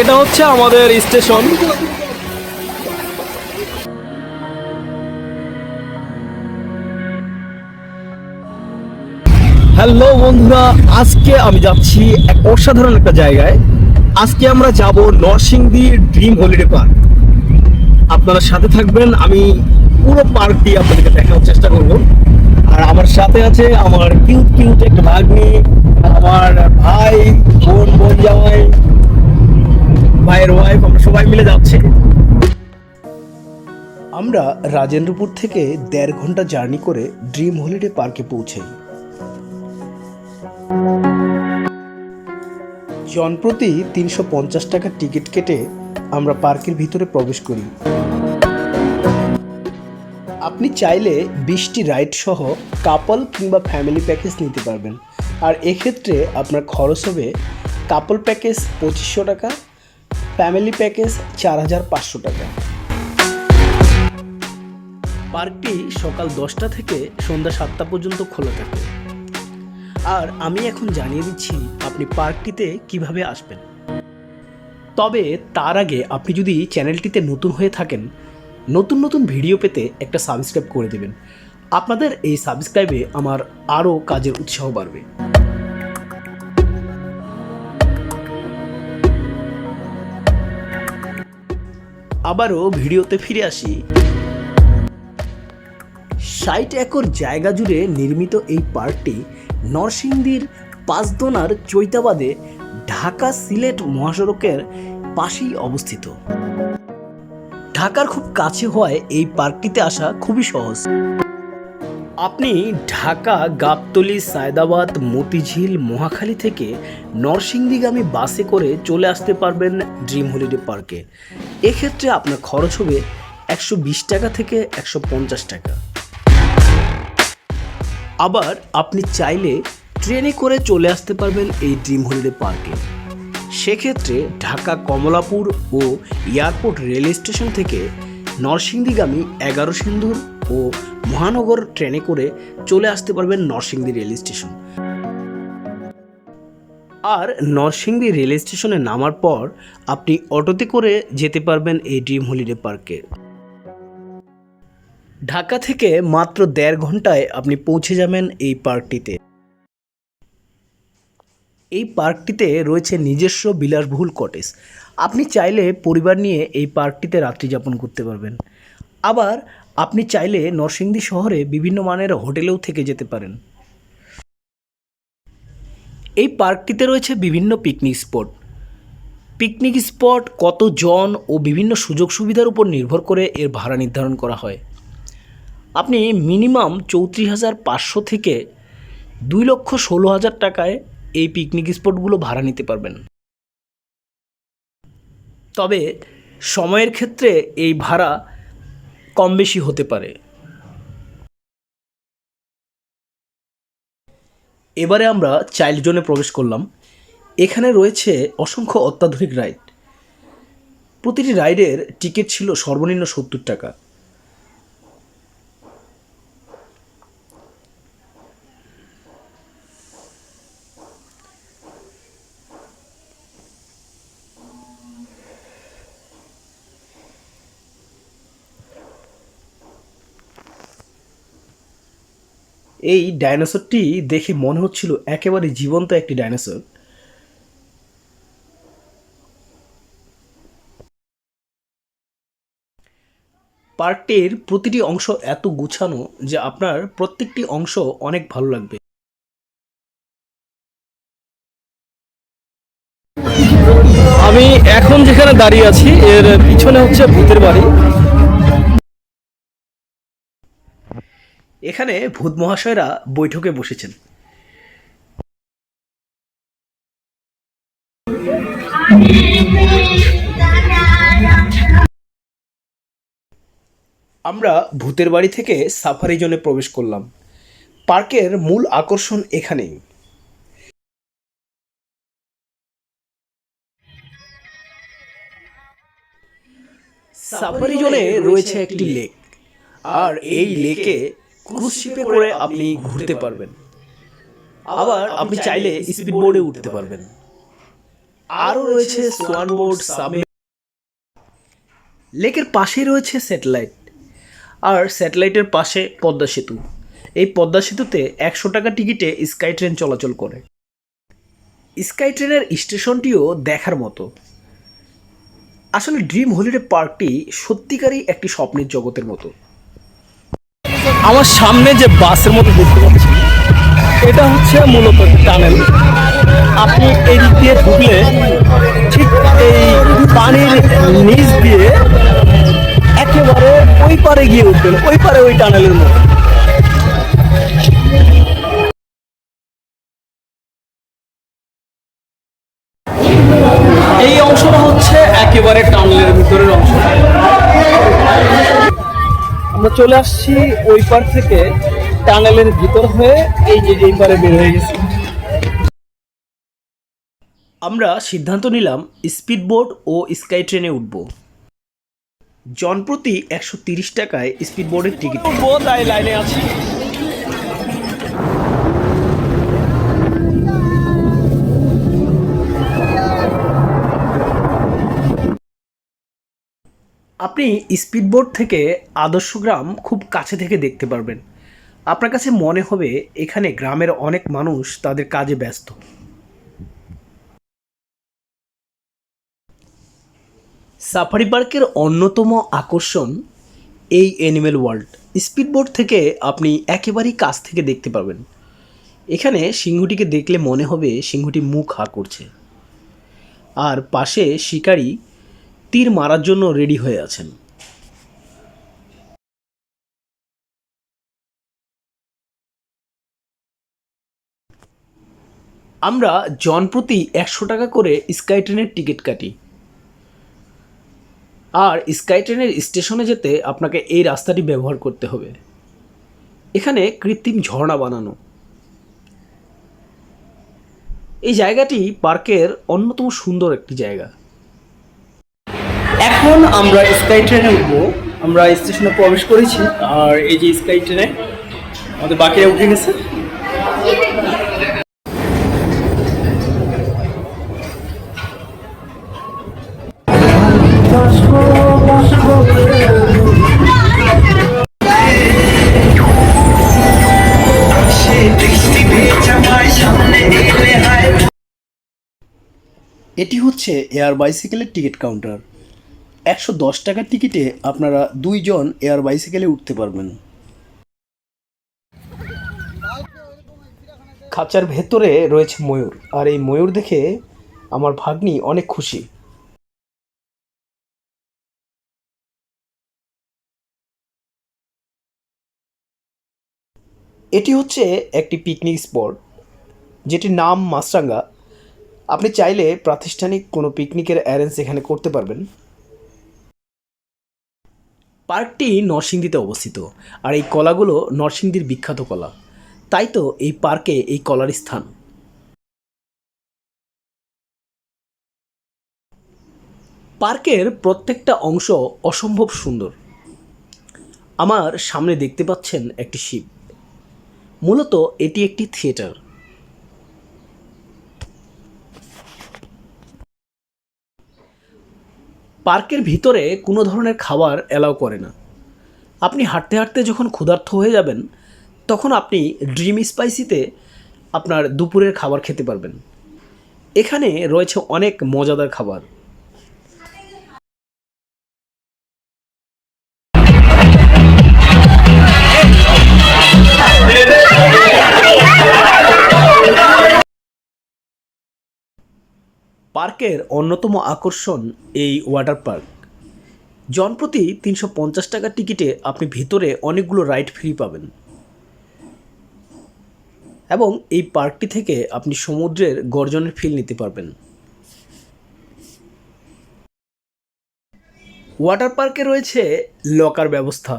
এটা হচ্ছে আমাদের স্টেশন। হ্যালো বন্ধুরা, আজকে আমি যাচ্ছি এক অসাধারণ একটা জায়গায়। আজকে আমরা যাব নরসিংদী ড্রিম হলিডে পার্ক আপনারা সাথে থাকবেন, আমি পুরো পার্কটি আপনাদেরকে দেখানোর চেষ্টা করব। আর আমার সাথে আছে আমার কিউট কিউট একটা ভাগ্নি আমার ভাই, বোন বোন জামাই ভাইয়ের ওয়াইফ আমরা সবাই মিলে যাচ্ছি। আমরা রাজেন্দ্রপুর থেকে দেড় ঘণ্টা জার্নি করে ড্রিম হলিডে পার্কে পৌঁছাই। জনপ্রতি তিনশো পঞ্চাশ টাকার টিকিট কেটে আমরা পার্কের ভিতরে প্রবেশ করি। আপনি চাইলে বিশটি রাইড সহ কাপল কিংবা ফ্যামিলি প্যাকেজ নিতে পারবেন। আর এক্ষেত্রে আপনার খরচ হবে কাপল প্যাকেজ পঁচিশশো টাকা ফ্যামিলি প্যাকেজ চার হাজার পাঁচশো টাকা। পার্কটি সকাল দশটা থেকে সন্ধ্যা সাতটা পর্যন্ত খোলা থাকে। আর আমি এখন জানিয়ে দিচ্ছি আপনি পার্কটিতে কীভাবে আসবেন। তবে তার আগে আপনি যদি চ্যানেলটিতে নতুন হয়ে থাকেন, নতুন নতুন ভিডিও পেতে একটা সাবস্ক্রাইব করে দেবেন। আপনাদের এই সাবস্ক্রাইবে আমার আরও কাজের উৎসাহ বাড়বে। আবারও ভিডিওতে ফিরে আসি। ষাট একর জায়গা জুড়ে নির্মিত এই পার্কটি নরসিংদীর পাঁচদোনার চৈতাবাদে ঢাকা সিলেট মহাসড়কের পাশেই অবস্থিত। ঢাকার খুব কাছে হওয়ায় এই পার্কটিতে আসা খুবই সহজ। আপনি ঢাকা, গাবতলি, সায়দাবাদ, মতিঝিল, মহাখালী থেকে নরসিংদীগামী বাসে করে চলে আসতে পারবেন ড্রিম হলিডে পার্কে এক্ষেত্রে আপনার খরচ হবে একশো বিশ টাকা থেকে একশো পঞ্চাশ টাকা। আবার আপনি চাইলে ট্রেনে করে চলে আসতে পারবেন এই ড্রিম হলিডে পার্কে সেক্ষেত্রে ঢাকা, কমলাপুর ও এয়ারপোর্ট রেল স্টেশন থেকে নরসিংদীগামী এগারো সিন্ধুর ও মহানগর ট্রেনে করে চলে আসতে পারবেন নরসিংদী রেল স্টেশন। আর নরসিংদী রেল স্টেশনে নামার পর আপনি অটোতে করে যেতে পারবেন এই ড্রিম হলিডে পার্কে। ঢাকা থেকে মাত্র দেড় ঘন্টায় আপনি পৌঁছে যাবেন এই পার্কটিতে। এই পার্কটিতে রয়েছে নিজস্ব বিলাসবহুল কটেজ। আপনি চাইলে পরিবার নিয়ে এই পার্কটিতে রাত্রি যাপন করতে পারবেন। আবার আপনি চাইলে নরসিংদী শহরে বিভিন্ন মানের হোটেলেও থেকে যেতে পারেন। এই পার্কটিতে রয়েছে বিভিন্ন পিকনিক স্পট। পিকনিক স্পট কত জন ও বিভিন্ন সুযোগ সুবিধার উপর নির্ভর করে এর ভাড়া নির্ধারণ করা হয়। আপনি মিনিমাম চৌত্রিশ হাজার পাঁচশো থেকে দুই লক্ষ ষোলো হাজার টাকায় এই পিকনিক স্পটগুলো ভাড়া নিতে পারবেন। তবে সময়ের ক্ষেত্রে এই ভাড়া কম বেশি হতে পারে। এবারে আমরা চাইল্ড জোনে প্রবেশ করলাম। এখানে রয়েছে অসংখ্য অত্যাধুনিক রাইড। প্রতিটি রাইডের টিকিট ছিল সর্বনিম্ন সত্তর টাকা। এই ডাইনোসরটি দেখে মনে হচ্ছিল একেবারে জীবন্ত একটি ডাইনোসর। পার্কটির প্রতিটি অংশ এত গুছানো যে আপনার প্রত্যেকটি অংশ অনেক ভালো লাগবে। আমি এখন যেখানে দাঁড়িয়ে আছি, এর পিছনে হচ্ছে ভূতের বাড়ি। এখানে ভূত মহাশয়রা বৈঠকে বসেছেন। আমরা ভূতের বাড়ি থেকে সাফারি জোনে প্রবেশ করলাম। পার্কের মূল আকর্ষণ এখানেই। সাফারি জোনে রয়েছে একটি লেক। আর এই লেকে ক্রুজ শিপে করে আপনি ঘুরতে পারবেন। আবার আপনি চাইলে স্পিড বোর্ডে উঠতে পারবেন। আরও রয়েছে সোয়ান বোর্ড সাবে লেকের পাশেই রয়েছে স্যাটেলাইট আর স্যাটেলাইটের পাশে পদ্মা সেতু। এই পদ্মা সেতুতে একশো টাকা টিকিটে স্কাই ট্রেন চলাচল করে। স্কাই ট্রেনের স্টেশনটিও দেখার মতো। আসলে ড্রিম হলিডে পার্কটি সত্যিকারই একটি স্বপ্নের জগতের মতো। আমার সামনে যে বাসের মতো দেখতে পাচ্ছি এটা হচ্ছে মূলত টানেল। আপনি এই দিক দিয়ে ঢুকলে ঠিক এই পানির নিচ দিয়ে একেবারে ওই পারে গিয়ে উঠবেন, ওই পারে ওই টানেলের মতো। এই অংশটা হচ্ছে একেবারে টানেলের ভিতরের অংশ। আমরা চলে আসছি ওই পার থেকে টানেলের ভিতর হয়ে এই যে এই পারে বের হয়ে গেছি আমরা সিদ্ধান্ত নিলাম স্পিড বোর্ড ও স্কাই ট্রেনে উঠব জনপ্রতি একশো তিরিশ টাকায় স্পিড বোর্ডের টিকিট লাইনে আছি আপনি স্পিড বোট থেকে আদর্শ গ্রাম খুব কাছে থেকে দেখতে পারবেন। আপনার কাছে মনে হবে এখানে গ্রামের অনেক মানুষ তাদের কাজে ব্যস্ত। সাফারি পার্কের অন্যতম আকর্ষণ এই অ্যানিমেল ওয়ার্ল্ড স্পিড বোট থেকে আপনি একেবারেই কাছ থেকে দেখতে পাবেন এখানে সিংহটিকে দেখলে মনে হবে সিংহটি মুখ হা করছে। আর পাশে শিকারী তীর মারার জন্য রেডি হয়ে আছেন। আমরা জনপ্রতি একশো টাকা করে স্কাই ট্রেনের টিকিট কাটি। আর স্কাই ট্রেনের স্টেশনে যেতে আপনাকে এই রাস্তাটি ব্যবহার করতে হবে। এখানে কৃত্রিম ঝর্ণা বানানো। এই জায়গাটি পার্কের অন্যতম সুন্দর একটি জায়গা। এখন আমরা স্কাই ট্রেনে উঠবো। আমরা স্টেশনে প্রবেশ করেছি, আর এই যে স্কাই ট্রেনে আমাদের বাকিরা উঠে গেছে। এটি হচ্ছে এয়ার বাইসাইকেলের টিকিট কাউন্টার। একশো দশ টাকার টিকিটে আপনারা দুইজন এয়ার বাইসাইকেলে উঠতে পারবেন। খাঁচার ভেতরে রয়েছে ময়ূর, আর এই ময়ূর দেখে আমার ভাগ্নি অনেক খুশি। এটি হচ্ছে একটি পিকনিক স্পট, যেটির নাম মাছরাঙ্গা। আপনি চাইলে প্রাতিষ্ঠানিক কোনো পিকনিকের অ্যারেঞ্জ এখানে করতে পারবেন। পার্কটি নরসিংদীতে অবস্থিত, আর এই কলাগুলো নরসিংদীর বিখ্যাত কলা। তাই তো এই পার্কে এই কলার স্থান। পার্কের প্রত্যেকটা অংশ অসম্ভব সুন্দর। আমার সামনে দেখতে পাচ্ছেন একটি শিব। মূলত এটি একটি থিয়েটার। পার্কের ভিতরে কোনো ধরনের খাবার অ্যালাউ করে না। আপনি হাঁটতে হাঁটতে যখন ক্ষুধার্ত হয়ে যাবেন, তখন আপনি ড্রিম স্পাইসিতে আপনার দুপুরের খাবার খেতে পারবেন। এখানে রয়েছে অনেক মজাদার খাবার। পার্কের অন্যতম আকর্ষণ এই ওয়াটার পার্ক। জনপ্রতি তিনশো পঞ্চাশ টাকার টিকিটে আপনি ভিতরে অনেকগুলো রাইড ফ্রি পাবেন। এবং এই পার্কটি থেকে আপনি সমুদ্রের গর্জনের ফিল নিতে পারবেন। ওয়াটার পার্কে রয়েছে লকার ব্যবস্থা।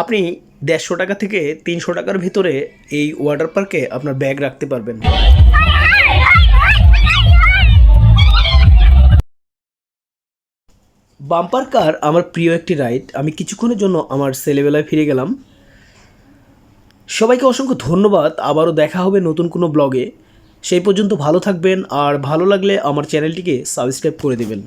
আপনি দেড়শো টাকা থেকে তিনশো টাকার ভিতরে এই ওয়াটার পার্কে আপনার ব্যাগ রাখতে পারবেন। বাম্পার কার আমার প্রিয় একটি রাইড। আমি কিছুক্ষণের জন্য আমার ছেলেবেলায় ফিরে গেলাম। সবাইকে অসংখ্য ধন্যবাদ। আবারও দেখা হবে নতুন কোনো ব্লগে। সেই পর্যন্ত ভালো থাকবেন আর ভালো লাগলে আমার চ্যানেলটিকে সাবস্ক্রাইব করে দেবেন।